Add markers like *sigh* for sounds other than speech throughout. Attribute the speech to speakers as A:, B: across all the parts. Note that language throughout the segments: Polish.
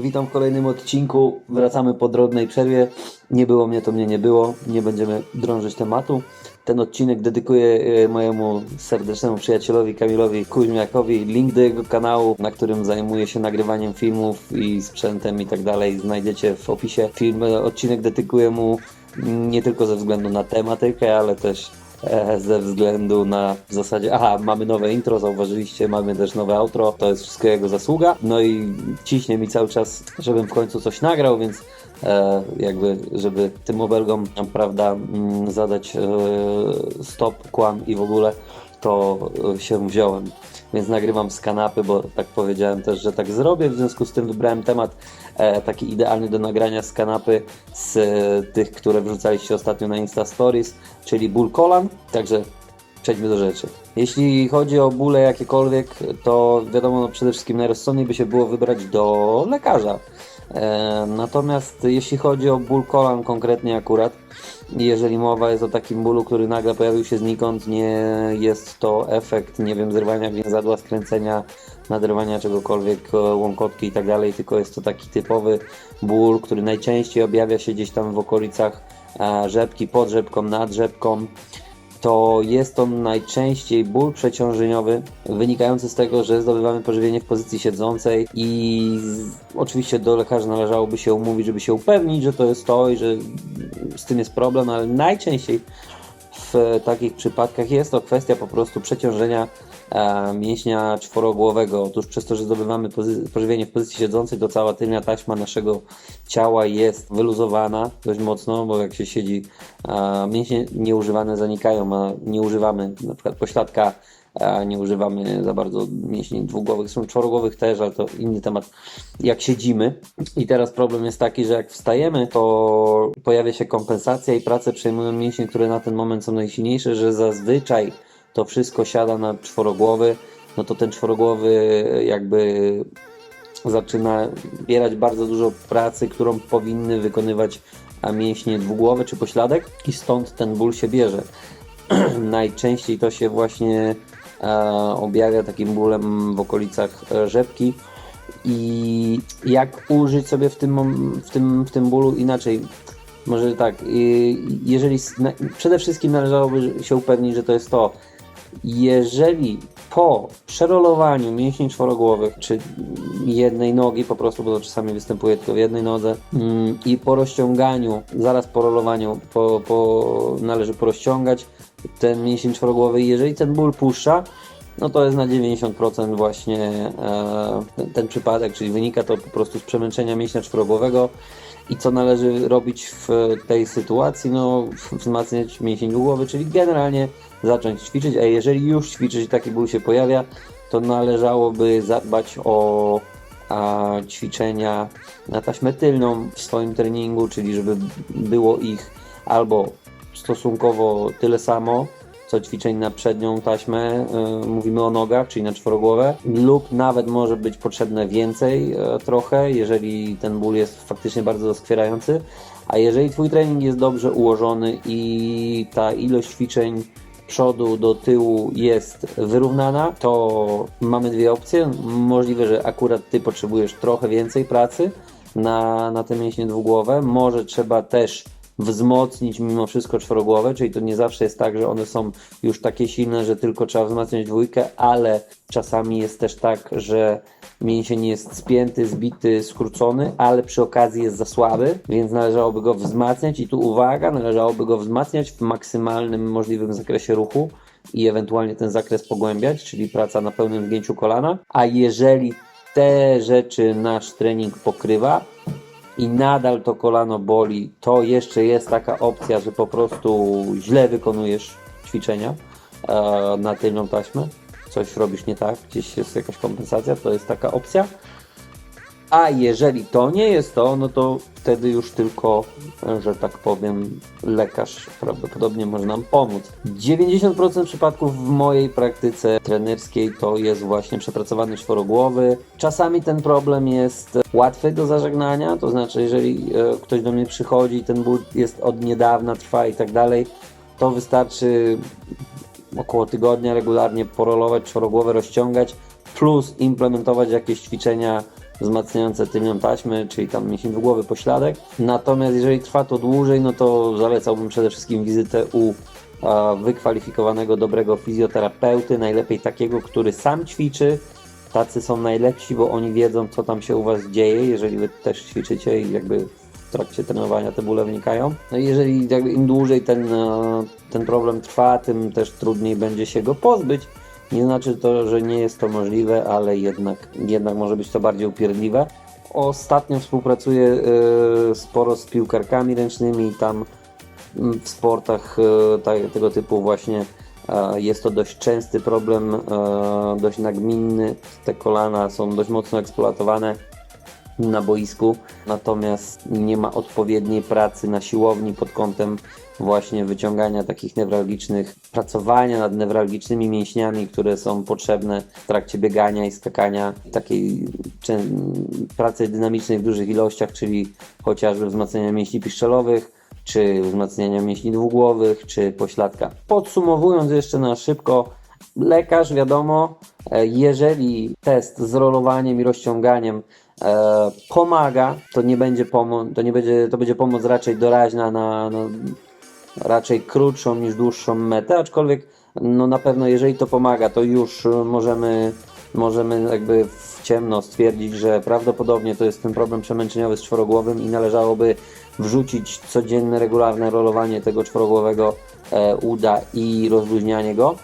A: Witam w kolejnym odcinku. Wracamy po drobnej przerwie. Nie było mnie, to mnie nie było. Nie będziemy drążyć tematu. Ten odcinek dedykuję e, mojemu serdecznemu przyjacielowi Kamilowi Kuźmiakowi. Link do jego kanału, na którym zajmuje się nagrywaniem filmów i sprzętem i tak dalej. Znajdziecie w opisie. Film, e, odcinek dedykuję mu nie tylko ze względu na tematykę, ale też ze względu na w zasadzie, aha, mamy nowe intro, zauważyliście, mamy też nowe outro, to jest wszystko jego zasługa. No i ciśnie mi cały czas, żebym w końcu coś nagrał, więc e, jakby, żeby tym obelgom, prawda, mm, zadać e, stop, kłam i w ogóle, to e, się wziąłem. Więc nagrywam z kanapy, bo tak powiedziałem też, że tak zrobię. W związku z tym wybrałem temat e, taki idealny do nagrania z kanapy z e, tych, które wrzucaliście ostatnio na Insta Stories, czyli ból kolan. Także przejdźmy do rzeczy. Jeśli chodzi o bóle jakiekolwiek, to wiadomo, no przede wszystkim najrozsądniej by się było wybrać do lekarza. Natomiast jeśli chodzi o ból kolan konkretnie akurat, jeżeli mowa jest o takim bólu, który nagle pojawił się znikąd, nie jest to efekt, nie wiem, zerwania więzadła, skręcenia, naderwania czegokolwiek, e, łąkotki i tak dalej, tylko jest to taki typowy ból, który najczęściej objawia się gdzieś tam w okolicach e, rzepki, pod rzepką, nad rzepką to jest to najczęściej ból przeciążeniowy wynikający z tego, że zdobywamy pożywienie w pozycji siedzącej i oczywiście do lekarza należałoby się umówić, żeby się upewnić, że to jest to i że z tym jest problem, ale najczęściej w takich przypadkach jest to kwestia po prostu przeciążenia e, mięśnia czworogłowego. Otóż przez to, że zdobywamy pożywienie w pozycji siedzącej, to cała tylnia taśma naszego ciała jest wyluzowana dość mocno, bo jak się siedzi, e, mięśnie nieużywane zanikają, a nie używamy na przykład pośladka, nie używamy za bardzo mięśni dwugłowych, są czworogłowych też, ale to inny temat. Jak siedzimy i teraz problem jest taki, że jak wstajemy, to pojawia się kompensacja i pracę przejmują mięśnie, które na ten moment są najsilniejsze, że zazwyczaj to wszystko siada na czworogłowy, no to ten czworogłowy jakby zaczyna bierać bardzo dużo pracy, którą powinny wykonywać mięśnie dwugłowe czy pośladek i stąd ten ból się bierze. *clears throat* Najczęściej to się właśnie objawia takim bólem w okolicach e, rzepki i jak użyć sobie w tym, w tym, w tym bólu inaczej. Może tak, jeżeli przede wszystkim należałoby się upewnić, że to jest to, jeżeli po przerolowaniu mięśni czworogłowych, czy jednej nogi po prostu, bo to czasami występuje tylko w jednej nodze mm, i po rozciąganiu, zaraz po rolowaniu, po, po, należy porozciągać ten mięsień czworogłowy i jeżeli ten ból puszcza, no to jest na 90% właśnie e, ten, przypadek, czyli wynika to po prostu z przemęczenia mięśnia czworogłowego. I co należy robić w tej sytuacji? No, wzmacniać mięsień dwugłowy, czyli generalnie zacząć ćwiczyć, a jeżeli już ćwiczyć taki ból się pojawia, to należałoby zadbać o a, ćwiczenia na taśmę tylną w swoim treningu, czyli żeby było ich albo stosunkowo tyle samo, co ćwiczeń na przednią taśmę, y, mówimy o nogach, czyli na czworogłowę, lub nawet może być potrzebne więcej y, trochę, jeżeli ten ból jest faktycznie bardzo doskwierający, a jeżeli Twój trening jest dobrze ułożony i ta ilość ćwiczeń przodu do tyłu jest wyrównana, to mamy dwie opcje. Możliwe, że akurat Ty potrzebujesz trochę więcej pracy na, na te mięśnie dwugłowe. Może trzeba też wzmocnić mimo wszystko czworogłowe, czyli to nie zawsze jest tak, że one są już takie silne, że tylko trzeba wzmacniać dwójkę, ale czasami jest też tak, że mięsień jest spięty, zbity, skrócony, ale przy okazji jest za słaby, więc należałoby go wzmacniać i tu uwaga, należałoby go wzmacniać w maksymalnym możliwym zakresie ruchu i ewentualnie ten zakres pogłębiać, czyli praca na pełnym zgięciu kolana, a jeżeli te rzeczy nasz trening pokrywa, i nadal to kolano boli, to jeszcze jest taka opcja, że po prostu źle wykonujesz ćwiczenia e, na tylną taśmę, coś robisz nie tak, gdzieś jest jakaś kompensacja, to jest taka opcja. A jeżeli to nie jest to, no to wtedy już tylko, e, że tak powiem, lekarz prawdopodobnie może nam pomóc. 90% przypadków w mojej praktyce trenerskiej to jest właśnie przepracowany czworogłowy. Czasami ten problem jest łatwy do zażegnania, to znaczy jeżeli e, ktoś do mnie przychodzi i ten ból jest od niedawna, trwa i tak dalej, to wystarczy około tygodnia regularnie porolować czworogłowę, rozciągać, plus implementować jakieś ćwiczenia wzmacniające tylnią taśmę, czyli tam mięsień dwugłowy, pośladek. Natomiast jeżeli trwa to dłużej, no to zalecałbym przede wszystkim wizytę u wykwalifikowanego, dobrego fizjoterapeuty, najlepiej takiego, który sam ćwiczy. Tacy są najlepsi, bo oni wiedzą, co tam się u Was dzieje, jeżeli Wy też ćwiczycie i jakby w trakcie trenowania te bóle wnikają. No i jeżeli im dłużej ten, e, ten problem trwa, tym też trudniej będzie się go pozbyć. Nie znaczy to, że nie jest to możliwe, ale jednak, jednak może być to bardziej upierdliwe. Ostatnio współpracuję e, sporo z piłkarkami ręcznymi i tam mm, w sportach ta- tego typu właśnie e, jest to dość częsty problem, dość nagminny. Te kolana są dość mocno eksploatowane na boisku, natomiast nie ma odpowiedniej pracy na siłowni pod kątem właśnie wyciągania takich newralgicznych, pracowania nad newralgicznymi mięśniami, które są potrzebne w trakcie biegania i skakania, takiej pracy dynamicznej w dużych ilościach, czyli chociażby wzmacniania mięśni piszczelowych, czy wzmacniania mięśni dwugłowych, czy pośladka. Podsumowując jeszcze na szybko, lekarz wiadomo, e, jeżeli test z rolowaniem i rozciąganiem e, pomaga, to nie będzie pomo- to nie będzie, to będzie pomoc raczej doraźna na, na raczej krótszą niż dłuższą metę, aczkolwiek no na pewno jeżeli to pomaga, to już e, możemy, możemy jakby w ciemno stwierdzić, że prawdopodobnie to jest ten problem przemęczeniowy z czworogłowym i należałoby wrzucić codzienne, regularne rolowanie tego czworogłowego e, uda i rozluźnianie go,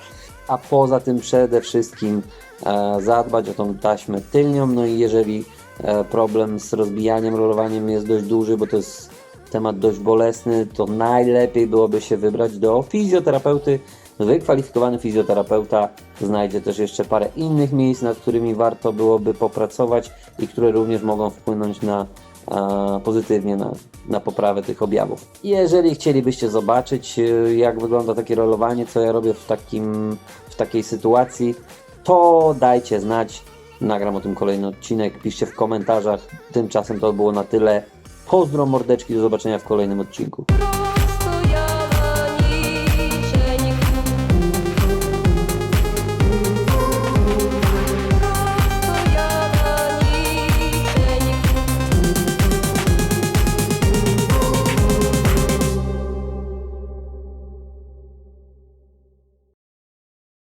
A: a poza tym przede wszystkim e, zadbać o tą taśmę tylnią, no i jeżeli e, problem z rozbijaniem, rolowaniem jest dość duży, bo to jest temat dość bolesny, to najlepiej byłoby się wybrać do fizjoterapeuty. Wykwalifikowany fizjoterapeuta znajdzie też jeszcze parę innych miejsc, nad którymi warto byłoby popracować i które również mogą wpłynąć na e, pozytywnie na, na poprawę tych objawów. Jeżeli chcielibyście zobaczyć, e, jak wygląda takie rolowanie, co ja robię w, takim, w takiej sytuacji, to dajcie znać. Nagram o tym kolejny odcinek, piszcie w komentarzach. Tymczasem to było na tyle. Pozdro mordeczki, do zobaczenia w kolejnym odcinku.